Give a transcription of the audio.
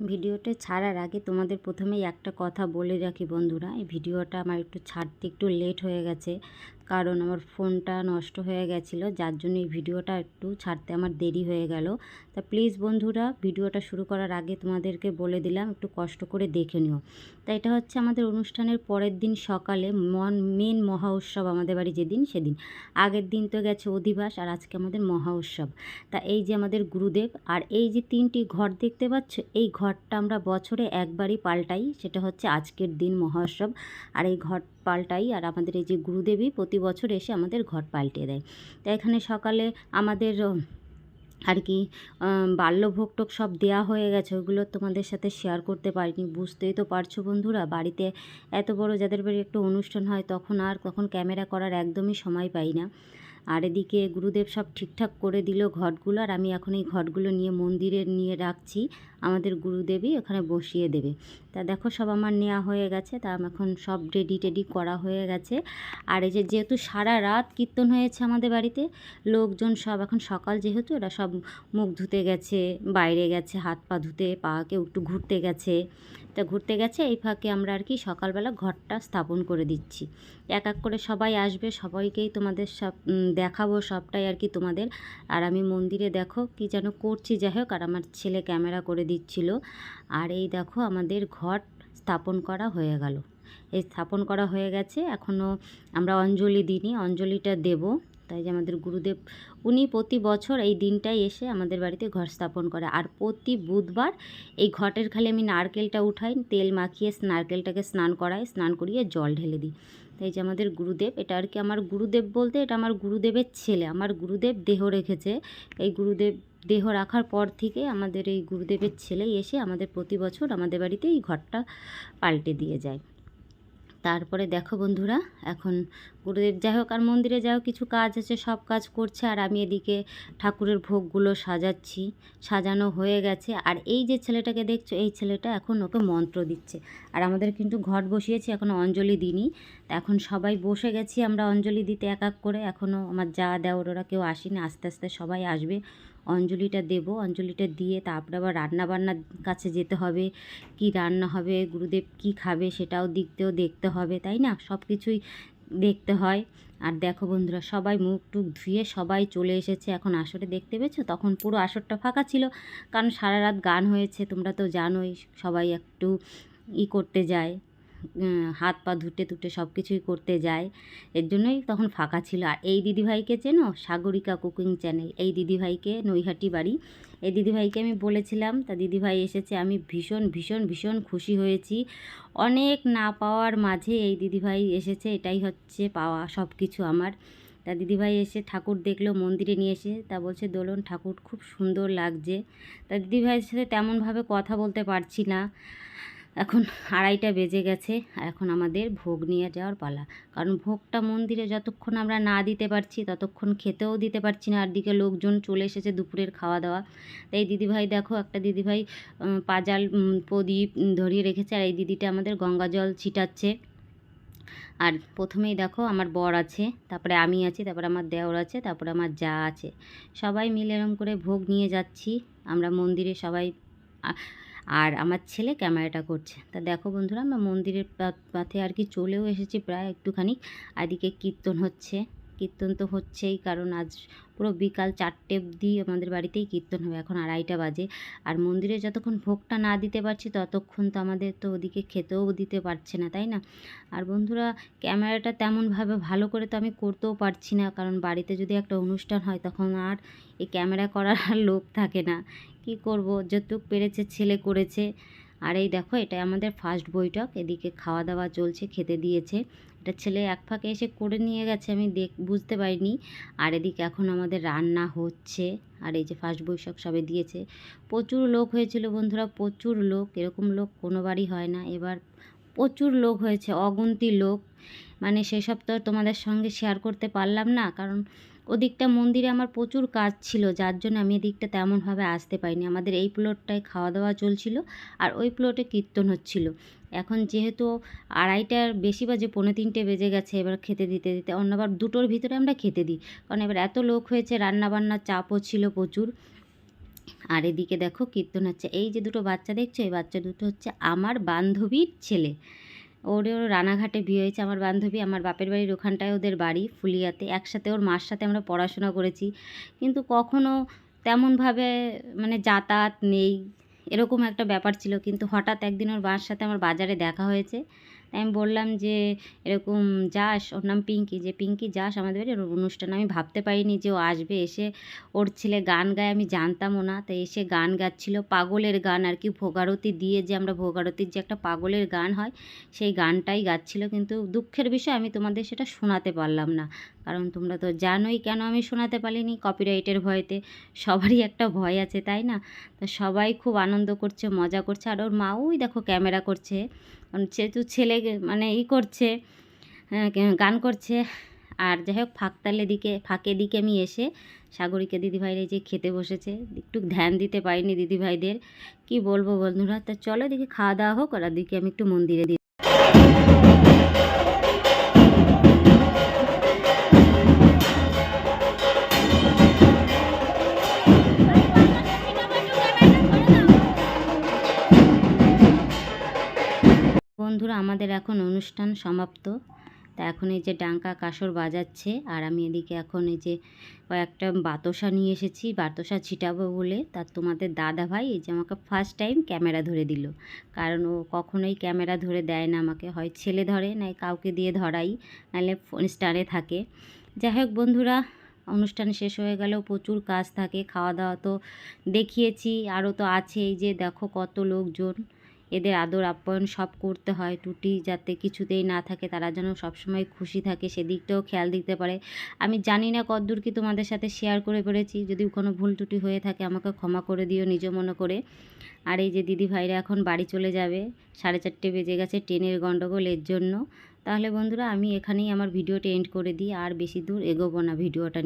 ভিডিওটা ছাড়ার আগে তোমাদের প্রথমেই একটা কথা বলে রাখি বন্ধুরা। এই ভিডিওটা আমার একটু ছাড়তে একটু লেট হয়ে গেছে। কারণ আমার ফোনটা নষ্ট হয়ে গেছিল, যার জন্য এই ভিডিওটা একটু ছাড়তে আমার দেরি হয়ে গেল। তা প্লিজ বন্ধুরা, ভিডিওটা শুরু করার আগে তোমাদেরকে বলে দিলাম, একটু কষ্ট করে দেখে নিও। তা এটা হচ্ছে আমাদের অনুষ্ঠানের পরের দিন সকালে, মন মেন মহা উৎসব আমাদের বাড়ি যেদিন, সেদিন। আগের দিন তো গেছে অধিবাস, আর আজকে আমাদের মহা উৎসব। তা এই যে আমাদের গুরুদেব, আর এই যে তিনটি ঘর দেখতে পাচ্ছ, এই ঘরটা আমরা বছরে একবারই পাল্টাই, সেটা হচ্ছে আজকের দিন মহোৎসব আর এই ঘর পাল্টাই, আর আমাদের এই যে গুরুদেবী প্রতি বছর এসে আমাদের ঘর পাল্টে দেয়। তাই এখানে সকালে আমাদের আর কি বাল্যভোগ টোক সব দেওয়া হয়ে গেছে। ওগুলো তোমাদের সাথে শেয়ার করতে পারিনি, বুঝতেই তো পারছ বন্ধুরা। বাড়িতে এত বড় যাদের বাড়ি একটা অনুষ্ঠান হয়, তখন আর তখন ক্যামেরা করার একদমই সময় পাই না। আর এদিকে গুরুদেব সব ঠিকঠাক করে দিল ঘটগুলো আর আমি এখন এই ঘটগুলো নিয়ে মন্দিরে নিয়ে রাখছি। আমাদের গুরুদেবই ওখানে বসিয়ে দেবে। তা দেখো সব আমার নেওয়া হয়ে গেছে, তা এখন সব রেডি টেডি করা হয়ে গেছে। আর এই যে যেহেতু সারা রাত কীর্তন হয়েছে আমাদের বাড়িতে, লোকজন সব এখন সকাল যেহেতু এরা সব মুখ ধুতে গেছে, বাইরে গেছে, হাত পা ধুতে, পা কেউ একটু ঘুরতে গেছে। তা ঘুরতে গেছে, এই ফাঁকে আমরা আর কি সকালবেলা ঘরটা স্থাপন করে দিচ্ছি। এক এক করে সবাই আসবে, সবাইকেই তোমাদের সব দেখাবো সবটাই আর কি তোমাদের। আর আমি মন্দিরে দেখো কি যেন করছি, যাই হোক, আর আমার ছেলে ক্যামেরা করে দিচ্ছিল। আর এই দেখো আমাদের ঘট স্থাপন করা হয়ে গেল। এই স্থাপন করা হয়ে গেছে। এখনও আমরা অঞ্জলি দিইনি, অঞ্জলিটা দেব। তাই যে আমাদের গুরুদেব, উনি প্রতি বছর এই দিনটাই এসে আমাদের বাড়িতে ঘর স্থাপন করে। আর প্রতি বুধবার এই ঘটের খালি আমি নারকেলটা উঠাই, তেল মাখিয়ে নারকেলটাকে স্নান করাই, স্নান করিয়ে জল ঢেলে দিই। তাই যে আমাদের গুরুদেব, এটা আর কি আমার গুরুদেব বলতে এটা আমার গুরুদেবের ছেলে। আমার গুরুদেব দেহ রেখেছে। এই গুরুদেব দেহ রাখার পর থেকে আমাদের এই গুরুদেবের ছেলে এসে আমাদের প্রতি বছর আমাদের বাড়িতে এই ঘরটা পাল্টে দিয়ে যায়। তারপরে দেখো বন্ধুরা, এখন গুরুদেব যাই হোক আর মন্দিরে যাই কিছু কাজ আছে, সব কাজ করছে আর আমি এদিকে ঠাকুরের ভোগগুলো সাজাচ্ছি, সাজানো হয়ে গেছে। আর এই যে ছেলেটাকে দেখছ, এই ছেলেটা এখন ওকে মন্ত্র দিচ্ছে। আর আমাদের কিন্তু ঘট বসিয়েছি এখনও অঞ্জলি দিইনি। এখন সবাই বসে গেছি আমরা অঞ্জলি দিতে এক এক করে এখনও আমার যা দেওয়ার ওরা কেউ আসেনি, আস্তে আস্তে সবাই আসবে। অঞ্জলিটা দেব, অঞ্জলিটা দিয়ে তারপরে আবার রান্নাবান্নার কাছে যেতে হবে। কি রান্না হবে, গুরুদেব কি খাবে সেটাও দিকতেও দেখতে হবে, তাই না? সব কিছুই দেখতে হয়। আর দেখো বন্ধুরা, সবাই মুখ টুক ধুয়ে সবাই চলে এসেছে। এখন আসরে দেখতে পেয়েছ? তখন পুরো আসরটা ফাঁকা ছিল। কারণ সারা রাত গান হয়েছে, তোমরা তো জানোই, সবাই একটু ই করতে যায়। হাত পা ধুটে ধুটে সব কিছুই করতে যায়। এর জন্যই তখন ফাঁকা ছিল। আর এই দিদিভাইকে চেনো? Sagarika cooking channel. এই দিদিভাইকে, নৈহাটি বাড়ি। এই দিদিভাইকে আমি বলেছিলাম, তা দিদিভাই এসেছে। আমি ভীষণ ভীষণ ভীষণ খুশি হয়েছি। অনেক না পাওয়ার মাঝে এই দিদিভাই এসেছে। এটাই হচ্ছে পাওয়া সব কিছু আমার। তা দিদিভাই এসে ঠাকুর দেখল, মন্দিরে নিয়ে এসে। তা বলছে, দোলন, ঠাকুর, খুব সুন্দর লাগছে। তা দিদিভাইয়ের সাথে তেমনভাবে কথা বলতে পারছি না। এখন আড়াইটা বেজে গেছে, আর এখন আমাদের ভোগ নিয়ে যাওয়ার পালা। কারণ ভোগটা মন্দিরে যতক্ষণ আমরা না দিতে পারছি, ততক্ষণ খেতেও দিতে পারছি না। আর দিকে লোকজন চলে এসেছে দুপুরের খাওয়া দাওয়া তাই দিদিভাই, দেখো, একটা দিদিভাই পাজাল প্রদীপ ধরিয়ে রেখেছে, আর এই দিদিটা আমাদের গঙ্গা জল ছিটাচ্ছে। আর প্রথমেই দেখো, আমার বর আছে, তারপরে আমি আছি, তারপরে আমার দেওর আছে, তারপরে আমার যা আছে। সবাই মিলে এরম করে ভোগ নিয়ে যাচ্ছি। আমরা মন্দিরে সবাই আর আমার ছেলে ক্যামেরাটা করছে। তা দেখো বন্ধুরা, আমরা মন্দিরের পাথে আর কি চলেও এসেছি প্রায় একটুখানি। আদিকে কীর্তন হচ্ছে। কীর্তন তো হচ্ছেই, কারণ আজ পুরো বিকাল চারটে অবধি আমাদের বাড়িতেই কীর্তন হবে, এখন আড়াইটা বাজে। আর মন্দিরে যতক্ষণ ভোগটা না দিতে পারছি, ততক্ষণ তো আমাদের তো ওদিকে খেতেও দিতে পারছে না, তাই না? আর বন্ধুরা, ক্যামেরাটা তেমনভাবে ভালো করে তো আমি করতেও পারছি না, কারণ বাড়িতে যদি একটা অনুষ্ঠান হয়, তখন আর এই ক্যামেরা করার আর লোক থাকে না। কি করব? যতটুক পেরেছে ছেলে করেছে। আর এই দেখো এটা আমাদের ফার্স্ট বৈঠক। এদিকে খাওয়া দাওয়া চলছে, খেতে দিয়েছে। এটা ছেলে এক ফাঁকে এসে করে নিয়ে গেছে, আমি দেখ, বুঝতে পারিনি। আর এদিকে এখন আমাদের রান্না হচ্ছে। আর এই যে ফার্স্ট বৈশাখ সবে দিয়েছে। প্রচুর লোক হয়েছিল বন্ধুরা, প্রচুর লোক। এরকম লোক কোনো বাড়ি হয় না। এবার প্রচুর লোক হয়েছে, অগুন্তি লোক। মানে সেসব তো তোমাদের সঙ্গে শেয়ার করতে পারলাম না। কারণ ওদিকটা মন্দিরে আমার প্রচুর কাজ ছিল, যার জন্য আমি এদিকটা তেমনভাবে আসতে পারিনি। আমাদের এই প্লটটায় খাওয়া দাওয়া চলছিল আর ওই প্লটে কীর্তন হচ্ছিল। এখন যেহেতু আড়াইটার বেশি বাজে, পৌনে তিনটে বেজে গেছে, এবার খেতে দিতে দিতে। অন্য আবার দুটোর ভিতরে আমরা খেতে দিই। কারণ এবার এত লোক হয়েছে, রান্নাবান্নার চাপও ছিল প্রচুর। আর এদিকে দেখো কীর্তন হচ্ছে। এই যে দুটো বাচ্চা দেখছ, এই বাচ্চা দুটো হচ্ছে আমার বান্ধবীর ছেলে। ওরও রানাঘাটে বিয়ে হয়েছে আমার বান্ধবী, আমার বাপের বাড়ির ওখানটায় ওদের বাড়ি ফুলিয়াতে। একসাথে ওর মার সাথে আমরা পড়াশোনা করেছি। কিন্তু কখনও তেমনভাবে মানে যাতায়াত নেই, এরকম একটা ব্যাপার ছিল। কিন্তু হঠাৎ একদিন ওর মার সাথে আমার বাজারে দেখা হয়েছে। তাই আমি বললাম যে, এরকম যাস। ওর নাম পিঙ্কি। যে পিঙ্কি যাস আমাদের বাড়ি অনুষ্ঠান আমি ভাবতে পারিনি যে ও আসবে। এসে ওর ছেলে গান গায়, আমি জানতামও না। তাই এসে গান গাচ্ছিল। পাগলের গান আর কি, ভোগারতি দিয়ে যে আমরা ভোগারতির যে একটা পাগলের গান হয়, সেই গানটাই গাচ্ছিল। কিন্তু দুঃখের বিষয়, আমি তোমাদের সেটা শোনাতে পারলাম না। কারণ তোমরা তো জানোই কেন আমি শোনাতে পারিনি কপিরাইটের ভয়তে। সবারই একটা ভয় আছে, তাই না? তো সবাই খুব আনন্দ করছে, মজা করছে। আর ওর মা, ওই দেখো, ক্যামেরা করছে। যেহেতু ছেলে মানে ই করছে গান করছে, আর যাই হোক ফাঁকতালে দিকে, ফাঁকে দিকে আমি এসে সাগরিকা দিদিভাইরা এই যে খেতে বসেছে, একটু ধ্যান দিতে পারিনি দিদিভাইদের। কি বলব বন্ধুরা? তা চলো দেখি খাওয়া দাওয়া হোক, আর দিকে আমি একটু মন্দিরে দিই বন্ধুরা, আমাদের এখন অনুষ্ঠান সমাপ্ত। তা এখন এই যে ডাঙ্কা কাসর বাজাচ্ছে, আর আমি এদিকে এখন এই যে কয়েকটা বাতসা নিয়ে এসেছি। বাতাসা ছিটাবো বলে তার তোমাদের দাদা ভাই এই যে আমাকে ফার্স্ট টাইম ক্যামেরা ধরে দিল। কারণ ও কখনোই ক্যামেরা ধরে দেয় না আমাকে। হয় ছেলে ধরে, নাই কাউকে দিয়ে ধরাই নাহলে ফোন স্টারে থাকে। যাই হোক বন্ধুরা, অনুষ্ঠান শেষ হয়ে গেলেও প্রচুর কাজ থাকে। খাওয়া দাওয়া তো দেখিয়েছি, আরও তো আছে এই যে দেখো কত লোকজন। এদের আদর আপ্যায়ন সব করতে হয়। টুটি যাতে কিছুতেই না থাকে, তারা যেন সবসময় খুশি থাকে, সেদিকটাও খেয়াল দিতে পারে। আমি জানি না কতদূর কি তোমাদের সাথে শেয়ার করে পেরেছি যদি কোনো ভুল টুটি হয়ে থাকে, আমাকে ক্ষমা করে দিও নিজ মনে করে। আর এই যে দিদি ভাইরা এখন বাড়ি চলে যাবে, সাড়ে চারটে বেজে গেছে ট্রেনের গণ্ডগোল এর জন্য। তাহলে বন্ধুরা, আমি এখানেই আমার ভিডিওটা এন্ড করে দিই। আর বেশি দূর এগোবো না ভিডিওটা